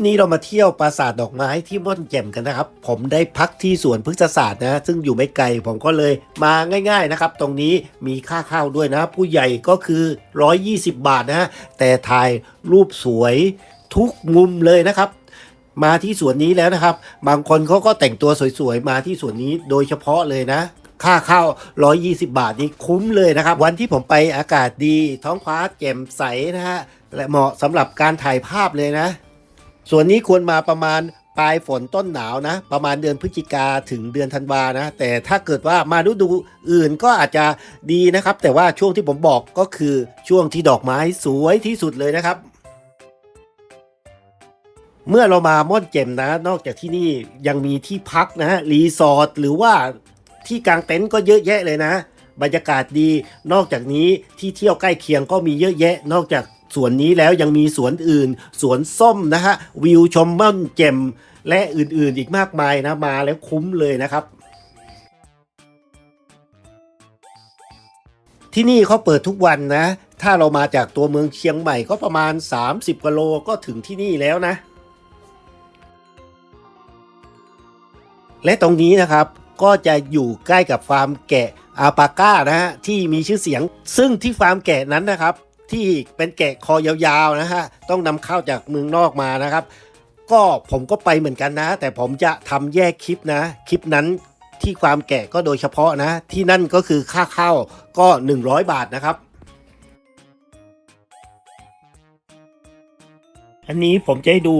นี่เรามาเที่ยวปราสาทดอกไม้ที่ม่อนแจ่มกันนะครับ ผมได้พักที่สวนพฤกษศาสตร์นะ ซึ่งอยู่ไม่ไกลผมก็เลยมาง่าย ๆนะครับ ตรงนี้มีค่าเข้าด้วยนะ ผู้ใหญ่ก็คือ 120 บาทนะแต่ถ่ายรูปสวยทุกมุมเลยนะครับ มาที่สวนนี้แล้วนะครับ บางคนเขาก็แต่งตัวสวยๆ มาที่สวนนี้โดยเฉพาะเลยนะค่าเข้า 120 บาทนี่คุ้มเลยนะครับ วันที่ผมไปอากาศดีท้องฟ้าแจ่มใสนะฮะและเหมาะสำหรับการถ่ายภาพเลยนะ ส่วนนี้ควรมาประมาณปลายฝนต้นหนาวนะ ประมาณเดือนพฤศจิกาถึงเดือนธันวานะ แต่ถ้าเกิดว่ามาฤดูอื่นก็อาจจะดีนะครับ แต่ว่าช่วงที่ผมบอกก็คือช่วงที่ดอกไม้สวยที่สุดเลยนะครับเมื่อเรามาม่อนเจมนะ นอกจากที่นี่ยังมีที่พักนะฮะรีสอร์ทหรือว่าที่กางเต็นท์ก็เยอะแยะเลยนะ บรรยากาศดี นอกจากนี้ที่เที่ยวใกล้เคียงก็มีเยอะแยะ นอกจาก สวนนี้แล้วยังมีสวนอื่น สวนส้มนะฮะวิวชมม่อนเจมและอื่นๆอีกมากมายนะมาแล้วคุ้มเลยนะครับ ที่นี่เขาเปิดทุกวันนะ ถ้าเรามาจากตัวเมืองเชียงใหม่ก็ประมาณ 30กิโลก็ถึงที่นี่แล้วนะ และตรงนี้นะครับก็จะอยู่ใกล้กับฟาร์มแกะอาปาก้านะฮะที่มีชื่อเสียง ซึ่งที่ฟาร์มแกะนั้นนะครับ ที่เป็นแกะคอยาวๆนะฮะต้องนำเข้าจากเมืองนอกมานะครับ ก็ผมก็ไปเหมือนกันนะ แต่ผมจะทำแยกคลิปนะ คลิปนั้นที่ฟามแกะก็โดยเฉพาะนะ ที่นั่นก็คือค่าเข้าก็ 100 บาทนะครับ อันนี้ผมจะให้ดู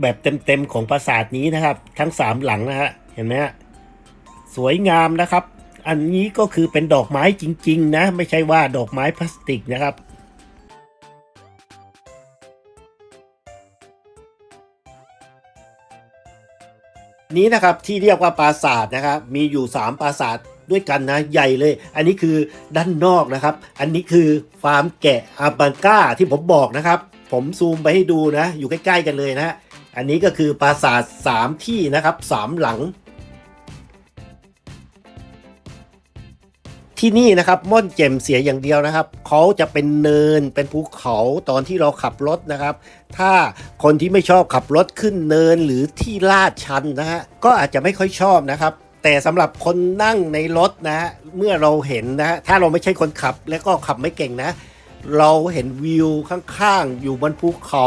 แบบเต็มๆของปราสาทนี้นะครับ ทั้งสามหลังนะฮะเห็นไหมฮะสวยงามนะครับ อันนี้ก็คือเป็นดอกไม้จริง ๆ นะ ไม่ใช่ว่าดอกไม้พลาสติกนะครับ นี้นะครับที่เรียกว่าปราสาทนะครับมีอยู่ 3 ปราสาทด้วยกันนะใหญ่เลย อันนี้คือด้านนอกนะครับ อันนี้คือฟาร์มแกะอาบังก้าที่ผมบอกนะครับ ผมซูมไปให้ดูนะ อยู่ใกล้ ๆ กันเลยนะ อันนี้ก็คือปราสาท 3 ที่นะครับสามหลัง ที่นี่นะครับม่อนเจมเสียอย่างเดียวนะครับเขาจะเป็นเนินเป็นภูเขาตอนที่เราขับรถนะครับ ถ้าคนที่ไม่ชอบขับรถขึ้นเนินหรือที่ลาดชันนะฮะก็อาจจะไม่ค่อยชอบนะครับแต่สำหรับคนนั่งในรถนะ เมื่อเราเห็นนะ ถ้าเราไม่ใช่คนขับ และก็ขับไม่เก่งนะ เราเห็นวิวข้างๆ อยู่บนภูเขา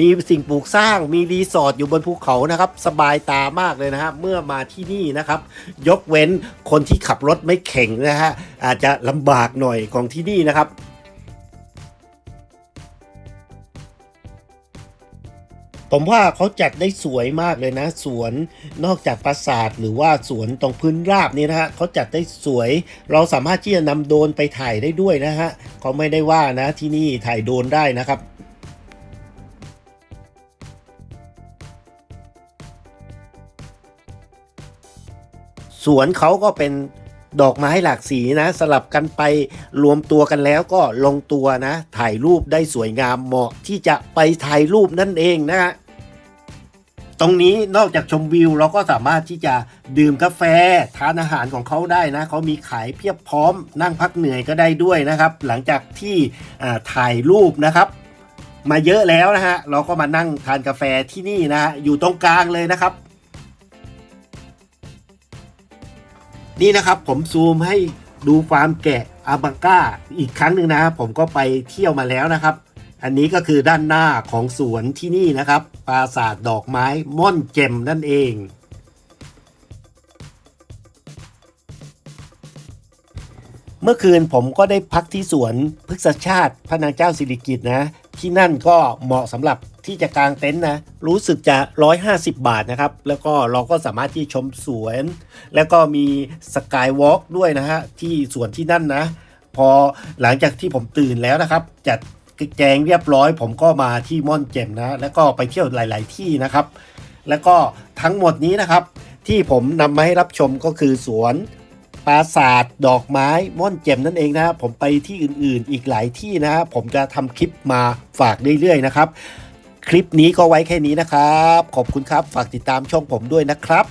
มีสิ่งปลูกสร้าง มีรีสอร์ทอยู่บนภูเขานะครับ สบายตามากเลยนะฮะเมื่อมาที่นี่นะครับ ยกเว้นคนที่ขับรถไม่เข่งนะฮะอาจจะลำบากหน่อยของที่นี่นะครับ ผมว่าเขาจัดได้สวยมากเลยนะ สวนนอกจากปราสาทหรือว่าสวนตรงพื้นราบนี่นะฮะเขาจัดได้สวย เราสามารถที่จะนำโดรนไปถ่ายได้ด้วยนะฮะเขาไม่ได้ว่านะที่นี่ถ่ายโดรนได้นะครับสวนเขาก็เป็นดอกไม้หลากสีนะ สลับกันไปรวมตัวกันแล้วก็ลงตัวนะ ถ่ายรูปได้สวยงามเหมาะที่จะไปถ่ายรูปนั่นเองนะฮะ ตรงนี้นอกจากชมวิวเราก็สามารถที่จะดื่มกาแฟทานอาหารของเขาได้นะเขามีขายเพียบพร้อม นั่งพักเหนื่อยก็ได้ด้วยนะครับ หลังจากที่ถ่ายรูปนะครับ มาเยอะแล้วนะฮะเราก็มานั่งทานกาแฟที่นี่นะฮะอยู่ตรงกลางเลยนะครับ นี่นะครับผมซูมให้ดูฟาร์มแกะอาบังก้าอีกครั้งหนึ่งนะผมก็ไปเที่ยวมาแล้วนะครับ อันนี้ก็คือด้านหน้าของสวนที่นี่นะครับ ปราสาทดอกไม้ม่อนเจมนั่นเอง เมื่อคืนผมก็ได้พักที่สวนพฤกษชาติพระนางเจ้าสิริกิติ์นะ ที่นั่นก็เหมาะสำหรับที่จะกางเต็นท์นะ รู้สึกจะ 150 บาทนะครับ แล้วก็เราก็สามารถที่ชมสวน แล้วก็มีสกายวอล์กด้วยนะฮะ ที่สวนที่นั่นนะ พอหลังจากที่ผมตื่นแล้วนะครับจัด แจงเรียบร้อย ผมก็มาที่ม่อนเจมนะ แล้วก็ไปเที่ยวหลาย ๆ ที่นะครับ แล้วก็ทั้งหมดนี้นะครับ ที่ผมนำมาให้รับชมก็คือสวนปราสาทดอกไม้ม่อนเจมนั่นเองนะผมไปที่อื่นๆ อีกหลายที่นะครับผมจะทำคลิปมาฝากเรื่อย ๆ นะครับ คลิปนี้ก็ไว้แค่นี้นะครับ ขอบคุณครับ ฝากติดตามช่องผมด้วยนะครับ